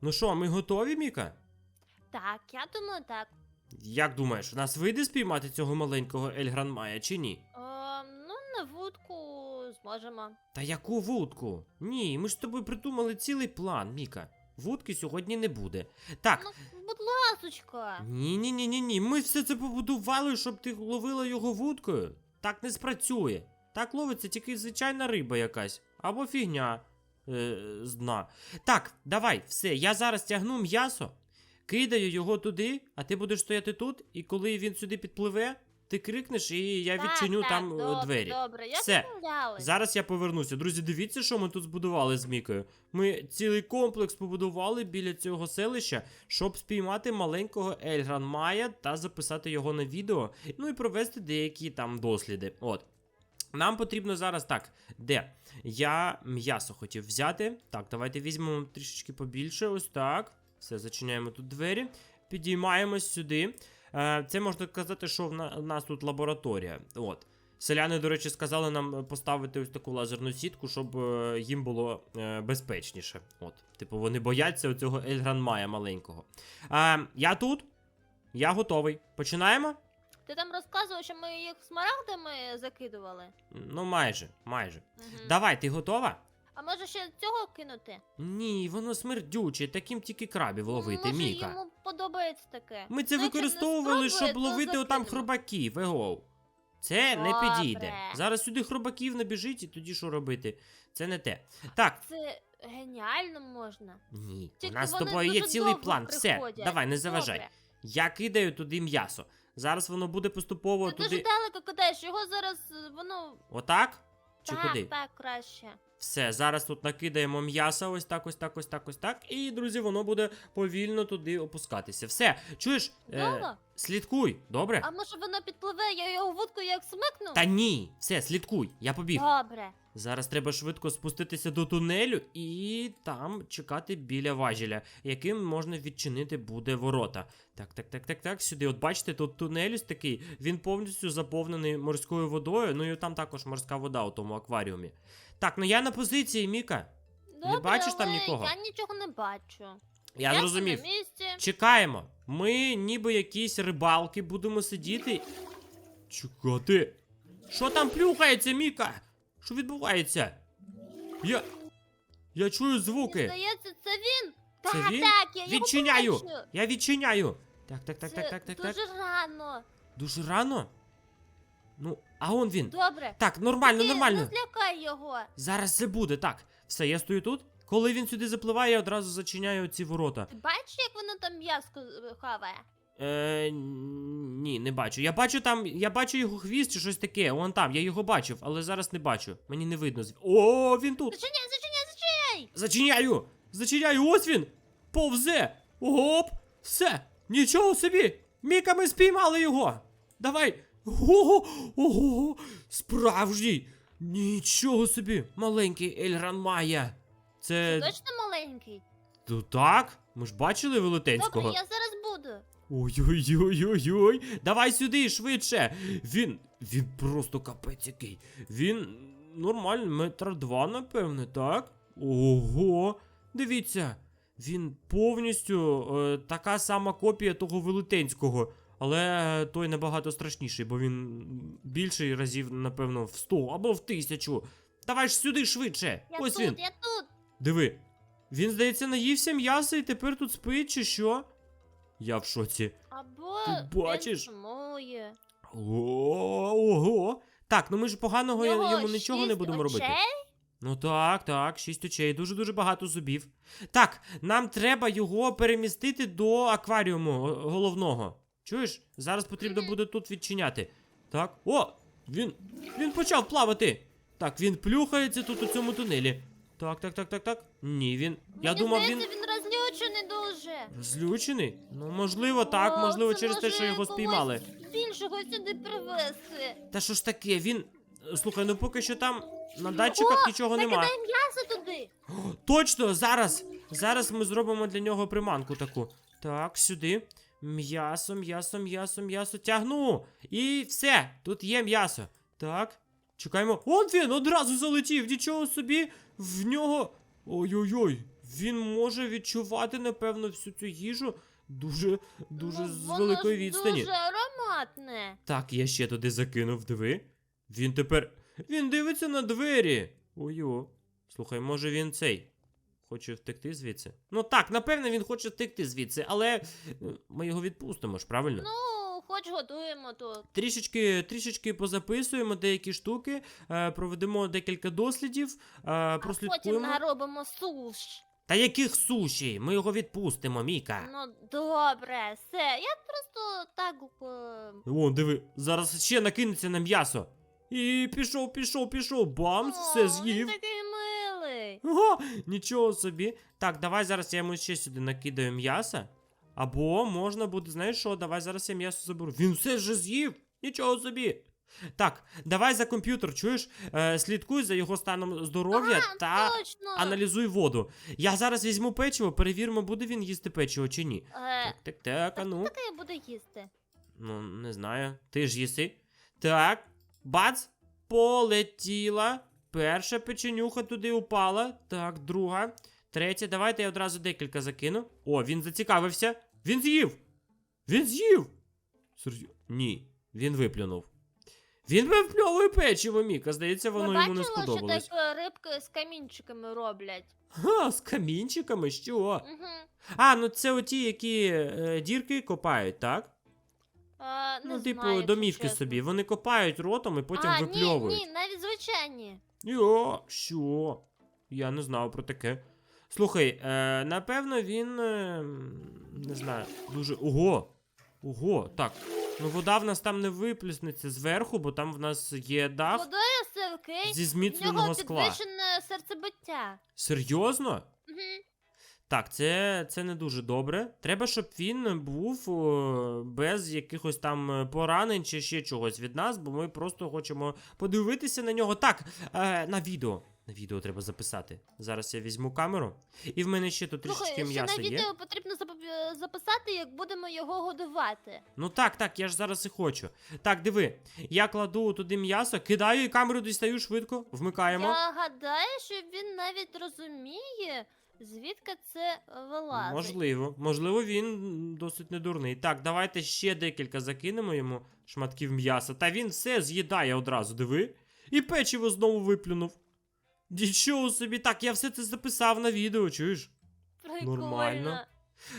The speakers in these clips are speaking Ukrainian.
Ну що, ми готові, Міка? Так, я думаю, так. Як думаєш, у нас вийде спіймати цього маленького Ельгран Мая чи ні? Е, ну, на вудку зможемо. Та яку вудку? Ні, ми ж з тобою придумали цілий план, Міка. Вудки сьогодні не буде. Так, Ну, будь ласочка. ні, ні, ні, ні, ні. Ми все це побудували, щоб ти ловила його вудкою. Так не спрацює. Так ловиться тільки звичайна риба якась. Або фігня е, з дна. Так, давай, все, я зараз тягну м'ясо, кидаю його туди, а ти будеш стояти тут, і коли він сюди підпливе, ти крикнеш, і я відчиню так, там е, добре, двері. Добре, я Все. Зараз я повернуся. Друзі, дивіться, що ми тут збудували з Мікою. Ми цілий комплекс побудували біля цього селища, щоб спіймати маленького Ельгран Майя та записати його на відео, ну і провести деякі там досліди. От. Нам потрібно зараз так. Де? Я м'ясо хотів взяти. Так, давайте візьмемо трішечки побільше. Ось так. Все, зачиняємо тут двері. Підіймаємось сюди. Е, Це можна казати, що в нас тут лабораторія. От. Селяни, до речі, сказали нам поставити ось таку лазерну сітку, щоб е, їм було е, безпечніше. От, типу, вони бояться оцього Ельгран Мая маленького. Е, я тут. Я готовий. Починаємо? Ти там розказував, що ми їх смарагдами закидували. Ну, майже, майже. Мгм. Давай, ти готова? А може ще цього кинути? Ні, воно смердюче, таким тільки крабів ловити, може, Міка. йому подобається таке. Ми це Значить, не використовували, спробує, щоб то ловити отам закинемо. хробаків, егоу. Це не Добре. підійде. Зараз сюди хробаків набіжить, і тоді що робити? Це не те. Так, Це геніально можна. ні, у Тільки нас з вони тобою є дуже цілий довго план. Все, приходять. давай, не заважай. Добре. Я кидаю туди м'ясо. Зараз воно буде поступово Ти туди. дуже далеко кидаєш, його зараз е, воно. Отак? Чи так, куди? так, краще. Все, зараз тут накидаємо м'ясо, ось так, ось так, ось так, ось так. І, друзі, воно буде повільно туди опускатися. Все, чуєш? Е, слідкуй, добре? А може воно підпливе, я його вудку як смикну? Та ні, все, слідкуй, я побіг. Добре. Зараз треба швидко спуститися до тунелю і там чекати біля важеля, яким можна відчинити буде ворота. Так, так, так, так, так. Сюди. От бачите, тут тунель ось такий, він повністю заповнений морською водою. Ну і там також морська вода у тому акваріумі. Так, ну я на позиції, Міка. Добре, бачиш там але нікого? Я нічого не бачу. Я зрозумів. на місці. Чекаємо. Ми ніби якісь рибалки будемо сидіти. Чекати. Що там плюхається, Міка? Що відбувається? Я. Я чую звуки. Здається, це він. Це так, він? так, я Відчиняю! його бачу. Я відчиняю. Так, так, так, Це так, так, так, дуже так. рано. Дуже рано. Ну, а он він. Добре. Так, нормально, Ти нормально. Не злякай його. Зараз це буде. Так, все, я стою тут. Коли він сюди запливає, я одразу зачиняю ці ворота. Ти бачиш, як воно там м'яско е, хаває? Е, ні, не бачу. Я бачу там, я бачу його хвіст чи щось таке. Вон там, я його бачив, але зараз не бачу. Мені не видно. О, він тут. Зачиняй, зачиняй, зачиняй! Зачиняю! Зачиняю, ось він! Повзе! Оп! Все! Нічого собі! Міка, ми спіймали його! Давай! Ого! Ого! Справжній! Нічого собі! Маленький Ельгран Майя! Це. Точно маленький? Ну так? Ми ж бачили Добре, велетенського. я зараз буду. Ой-ой-ой-ой-ой. Давай сюди, швидше. Він. Він просто капець який. Він нормально, метра два, напевне, так? Ого. Дивіться. Він повністю е, така сама копія того велетенського. Але той набагато страшніший, бо він більший разів, напевно, в 100 або в 1000. Давай ж сюди швидше. Я Ось тут, він. я тут. Диви. Він, здається, наївся м'яса і тепер тут спить, чи що? Я в шоці. Або Ти бачиш? він сумує. Ого, ого. Так, ну ми ж поганого Нього йому нічого не шість будемо робити. очей? Ну так, так, шість очей, дуже-дуже багато зубів. Так, нам треба його перемістити до акваріуму головного. Чуєш? Зараз потрібно буде тут відчиняти. Так. О! Він. Він почав плавати. Так, він плюхається тут у цьому тунелі. Так, так, так, так, так. Ні, він. Я думав, він. він розлючений дуже. Розлючений? Ну, можливо, так, О, можливо, це через те, що його спіймали. Більшого сюди привезти. Та що ж таке, він. Слухай, ну поки що там на датчиках нічого нема. Накидай м'ясо туди. О, точно, зараз! Зараз ми зробимо для нього приманку таку. Так, сюди. М'ясо, м'ясо, м'ясо, м'ясо. Тягну. І все, тут є м'ясо. Так. Чекаємо. Он він одразу залетів. Нічого собі. В нього. Ой-ой-ой. Він може відчувати, напевно, всю цю їжу дуже, дуже Ну, з великої відстані. Дуже ароматне. Так, я ще туди закинув, диви. Він тепер. Він дивиться на двері. Ой-о. Слухай, може він цей. Хоче втекти звідси? Ну так, напевне, він хоче втекти звідси, але е, ми його відпустимо ж, правильно? Ну, хоч готуємо тут. Трішечки, трішечки позаписуємо деякі штуки, е, проведемо декілька дослідів, е, А потім наробимо суш. Та яких суші? Ми його відпустимо, Міка. Ну, добре, все. Я просто так. О, диви, зараз ще накинеться на м'ясо. І пішов, пішов, пішов. Бам, все з'їв. Він такий Ого, нічого собі. Так, давай зараз я йому ще сюди накидаю м'яса. Або можна буде, знаєш що, давай зараз я м'ясо заберу. Він все вже з'їв. Нічого собі. Так, давай за комп'ютер, чуєш? Е, слідкуй за його станом здоров'я А, та точно. аналізуй воду. Я зараз візьму печиво, перевіримо, буде він їсти печиво чи ні. Е, Так, так, так, а ну. Таке буде їсти. Ну, не знаю. Ти ж їси. Так, бац, полетіла. Перша печенюха туди упала. Так, друга. Третя. Давайте я одразу декілька закину. О, він зацікавився. Він з'їв. Він з'їв. Серйозно? Ні, він виплюнув. Він випльовує печиво, Міка. Здається, воно Ми йому не бачили, сподобалось. що так рибки з камінчиками роблять. Ха, з камінчиками, що? Угу. А, ну це оті, які е, дірки копають, так? Е, не ну, типу, знаю, якщо домівки чесно. собі. Вони копають ротом і потім а, випльовують. Ні, ні, навіть звичайні. Йо, що? Я не знав про таке. Слухай, е, напевно, він. Е, не знаю, дуже. Ого! Ого, так. Ну вода в нас там не виплеснеться зверху, бо там в нас є дах Водою окей. зі зміцненого нього скла. підвищене серцебиття. Серйозно? Угу. Так, це, це не дуже добре. Треба, щоб він був о, без якихось там е, поранень чи ще чогось від нас, бо ми просто хочемо подивитися на нього. Так, е, на відео. На відео треба записати. Зараз я візьму камеру. І в мене ще тут трішечки м'яса на є. відео потрібно запа- записати, як будемо його годувати. Ну так, так, я ж зараз і хочу. Так, диви, я кладу туди м'ясо, кидаю і камеру дістаю швидко, вмикаємо. Я гадаю, що він навіть розуміє, звідки це вилазить. Можливо, можливо, він досить недурний. Так, давайте ще декілька закинемо йому шматків м'яса. Та він все з'їдає одразу, диви. І печиво знову виплюнув. Нічого собі, так, я все це записав на відео, чуєш? Прикольно. Нормально.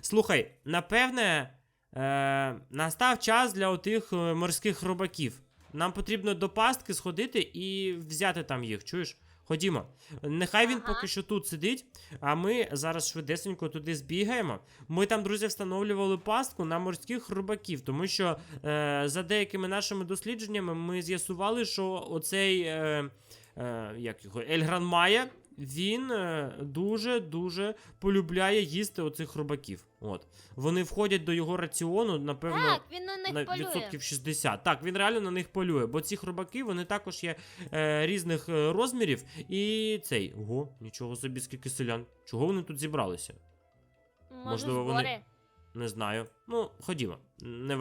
Слухай, напевне, е, настав час для отих е, морських робаків. Нам потрібно до пастки сходити і взяти там їх, чуєш? Ходімо. Нехай він Ага. поки що тут сидить, а ми зараз швидесенько туди збігаємо. Ми там, друзі, встановлювали пастку на морських рубаків, тому що е, за деякими нашими дослідженнями ми з'ясували, що оцей е, е, як його, Ельгран Майя, він дуже-дуже полюбляє їсти оцих рибаків. От. Вони входять до його раціону, напевно Так, він на них на полює. відсотків 60. Так, він реально на них полює, бо ці хробаки вони також є е, різних е, розмірів. І цей. Ого, нічого собі, скільки селян. Чого вони тут зібралися? Може, можливо, вони- Не знаю. Ну, ходімо,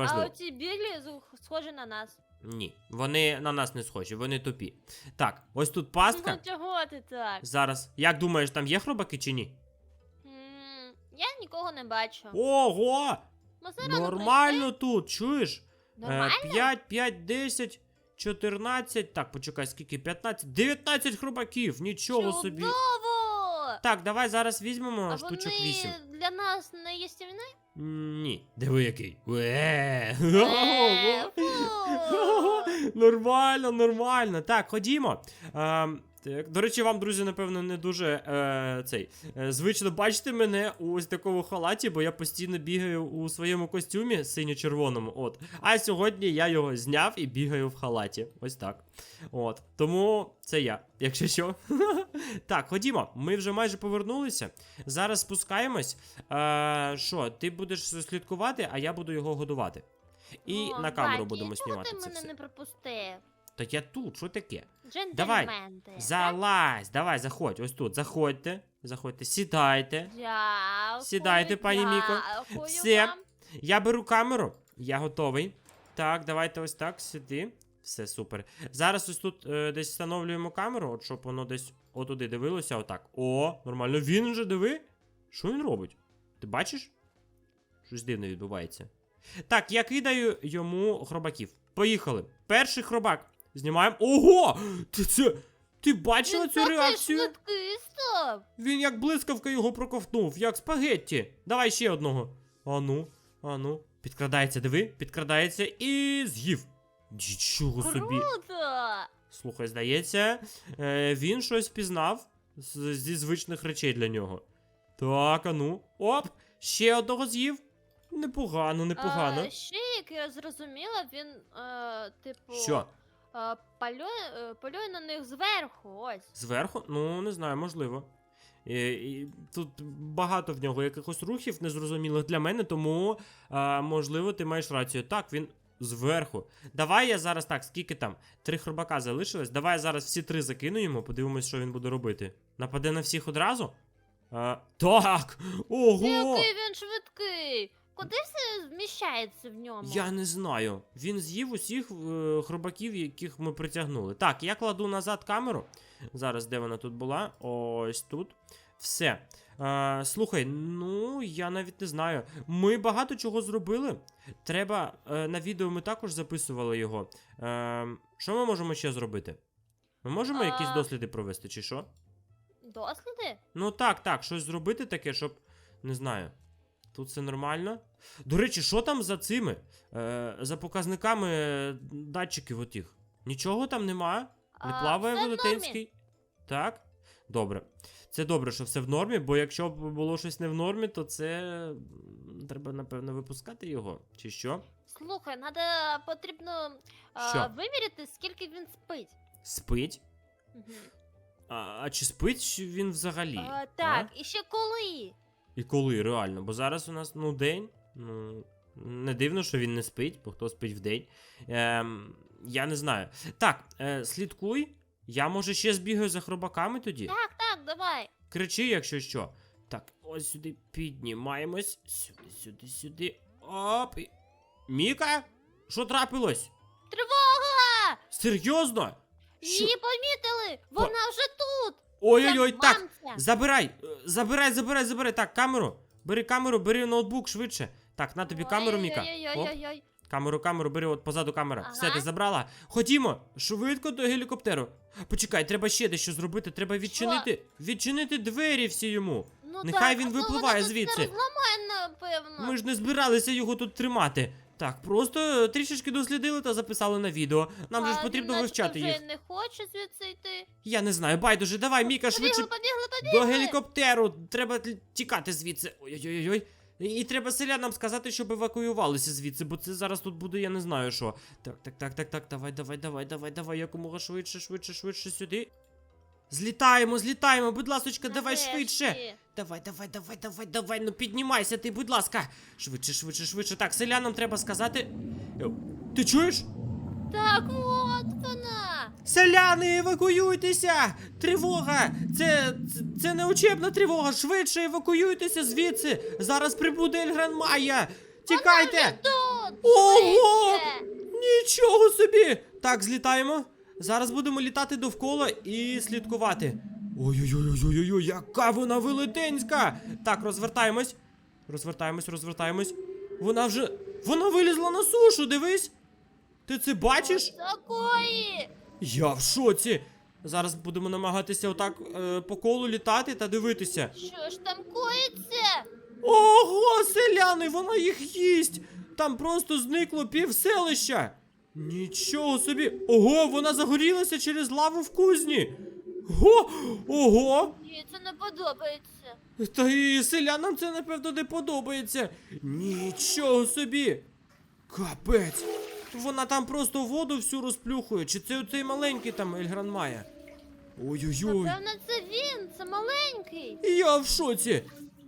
А оці біглі схожі на нас. Ні, вони на нас не схожі, вони тупі. Так, ось тут пастка. Ну чого ти так? Зараз. Як думаєш, там є хробаки чи ні? М, Я нікого не бачу. Ого! Ми все Нормально тут, чуєш? прийшли. Нормально? 5, 5, 10, 14. Так, почекай, скільки? 15, 19 хробаків. Нічого собі. Чудово! Так, давай зараз візьмемо А штучок вони 8. для нас не їстівні? Ні. Диви який. Е. Нормально, нормально. Так, ходімо. Ем, так, до речі, вам, друзі, напевно, не дуже е, цей е, звично бачити мене у ось такому халаті, бо я постійно бігаю у своєму костюмі синьо-червоному. От. А сьогодні я його зняв і бігаю в халаті. Ось так. От. Тому це я, якщо що. так, ходімо. Ми вже майже повернулися. Зараз спускаємось. Е, Що, ти будеш слідкувати, а я буду його годувати. І О, на камеру Бакі, будемо чого знімати ти це мене все. не пропустив? Так я тут, що таке? Давай. Залазь, давай, заходь, ось тут, заходьте, заходьте, сідайте. Дякую. Сідайте, пані Міко. дякую Все. вам. Я беру камеру, я готовий. Так, давайте ось так, сюди. Все супер. Зараз ось тут е, десь встановлюємо камеру, от щоб воно десь отуди дивилося, отак. О, нормально. Він вже диви. Що він робить? Ти бачиш? Щось дивне відбувається. Так, я кидаю йому хробаків. Поїхали. Перший хробак. Знімаємо. Ого! Ти це. Ти бачила цю реакцію? швидкий став. Він як блискавка його проковтнув, як спагетті. Давай ще одного. Ану, ану. Підкрадається, диви, підкрадається і з'їв. Нічого собі. Круто! Слухай, здається, е, він щось впізнав зі звичних речей для нього. Так, ану. Оп! Ще одного з'їв. Непогано, непогано. А, ще, як я зрозуміла, він, е, типу, Що? Е, е, на них зверху, ось. Зверху? Ну, не знаю, можливо. І, і, тут багато в нього якихось рухів незрозумілих для мене, тому а, можливо ти маєш рацію. Так, він зверху. Давай я зараз так, скільки там? Три хробака залишилось. Давай я зараз всі три закину йому, подивимось, що він буде робити. Нападе на всіх одразу? А, так! Ого! Який він швидкий! Куди все зміщається в ньому? Я не знаю. Він з'їв усіх е, хробаків, яких ми притягнули. Так, я кладу назад камеру. Зараз де вона тут була? Ось тут. Все. Е, слухай, ну я навіть не знаю. Ми багато чого зробили. Треба. Е, на відео ми також записували його. Е, що ми можемо ще зробити? Ми можемо А. якісь досліди провести, чи що? Досліди? Ну так, так, щось зробити таке, щоб. Не знаю. Тут все нормально. До речі, що там за цими? Е, за показниками датчиків отих. Нічого там нема? Не А, плаває велетенський? Так? Добре. Це добре, що все в нормі, бо якщо б було щось не в нормі, то це. Треба, напевно, випускати його. Чи що? Слухай, надо потрібно а, виміряти, скільки він спить. Спить? Мгм. А, а чи спить він взагалі? А, так, і ще коли? І коли реально? Бо зараз у нас ну день. Ну не дивно, що він не спить, бо хто спить в день. Ем, я не знаю. Так, е, слідкуй. Я може ще збігаю за хробаками тоді. Так, так, давай. Кричи, якщо що. Так, ось сюди піднімаємось. Сюди, сюди, сюди. Оп. і- Міка? Що трапилось? Тривога! Серйозно? Її помітили! Вона вже тут! Ой-ой-ой, так. Забирай, е, забирай, забирай, забирай. Так, камеру. Бери камеру, бери ноутбук швидше. Так, на тобі камеру, Міка. Оп. Камеру, камеру, бери от позаду камера. Ага. Все, ти забрала. Ходімо, швидко до гелікоптеру. Почекай, треба ще дещо зробити. Треба відчинити. Відчинити двері всі йому. Ну Нехай так, він а то випливає тут звідси. розламає, напевно. Ми ж не збиралися його тут тримати. Так, просто е, трішечки дослідили та записали на відео. Нам же ж потрібно вивчати їх. не хоче звідси йти. Я не знаю, байдуже, давай, Міка, швидше Побігли, побігли, побігли. до гелікоптеру. Треба тікати звідси. Ой-ой-ой. І треба селянам сказати, щоб евакуювалися звідси, бо це зараз тут буде, я не знаю що. Так, так, так, так, так, давай, давай, давай, давай, давай, якомога швидше, швидше, швидше сюди. Злітаємо, злітаємо, будь ласочка, давай Нарешті. швидше. Давай, давай, давай, давай, давай, ну піднімайся ти, будь ласка. Швидше, швидше, швидше. Так, селянам треба сказати. Ти чуєш? Так, от вона. Селяни, евакуюйтеся! Тривога! Це, це, це не учебна тривога! Швидше евакуюйтеся звідси! Зараз прибуде Ельгран Майя! Тікайте! Тут. Ого! Нічого собі! Так, злітаємо. Зараз будемо літати довкола і слідкувати. Ой-ой-ой-ой-ой, яка вона велетенська! Так, розвертаємось. Розвертаємось, розвертаємось. Вона вже. Вона вилізла на сушу, дивись! Ти це бачиш? Такої. Я в шоці. Зараз будемо намагатися отак е, по колу літати та дивитися. Що ж там коїться? Ого, селяни, вона їх їсть! Там просто зникло пів селища. Нічого собі. Ого, вона загорілася через лаву в кузні. Ого, ого! Їй це не подобається. Та і селянам це напевно не подобається. Нічого собі. Капець. Вона там просто воду всю розплюхує. Чи це оцей маленький там Ельгран Майя? Ой-ой-ой. Напевно, це він, це маленький. Я в шоці.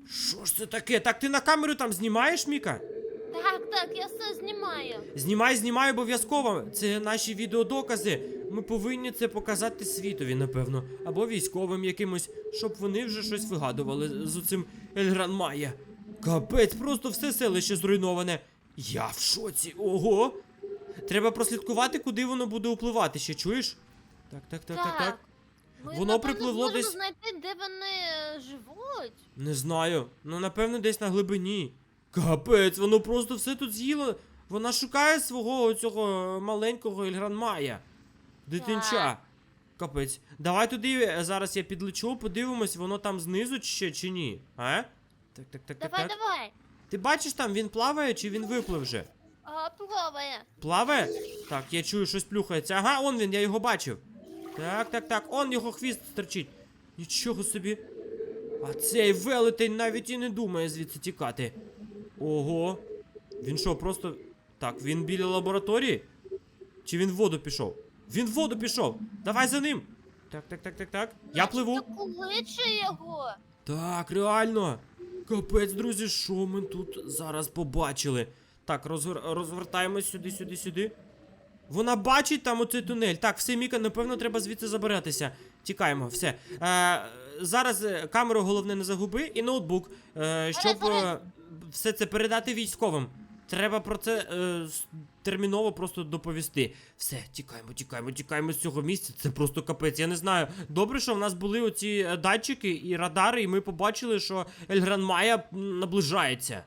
Що ж це таке? Так ти на камеру там знімаєш, Міка? Так, так, я все знімаю. Знімай, знімай обов'язково. Це наші відеодокази. Ми повинні це показати світові, напевно. Або військовим якимось, щоб вони вже щось вигадували з оцим Ельгран Майя. Капець, просто все селище зруйноване. Я в шоці. Ого. Треба прослідкувати, куди воно буде впливати ще, чуєш? Так, так, так, так, так. Ми, Воно напевно, припливло десь. знайти, де вони е, живуть. Не знаю. Ну, напевно, десь на глибині. Капець, воно просто все тут з'їло. Вона шукає свого цього маленького Ільгранмая. Дитинча. Капець. Давай туди е, зараз я підлечу, подивимось, воно там знизу ще чи ні. А? Так, так, так, так, Давай, так. давай. Ти бачиш там, він плаває чи він виплив вже? А, плаває. Плаває? Так, я чую, щось плюхається. Ага, он він, я його бачив. Так, так, так, он його хвіст стерчить. Нічого собі. А цей велетень навіть і не думає звідси тікати. Ого. Він що, просто. Так, він біля лабораторії? Чи він в воду пішов? Він в воду пішов! Давай за ним! Так, так, так, так, так. Я пливу. Його. Так, реально. Капець, друзі, що ми тут зараз побачили? Так, розгор... розвертаємось сюди, сюди, сюди. Вона бачить там оцей тунель. Так, все, Міка, напевно, треба звідси забиратися. Тікаємо, все. Е, зараз е, камеру головне не загуби і ноутбук, е, щоб е. Все це передати військовим. Треба про це е, терміново просто доповісти. Все, тікаємо, тікаємо, тікаємо з цього місця. Це просто капець. Я не знаю. Добре, що в нас були оці е, датчики і радари, і ми побачили, що Ельгран Майя наближається.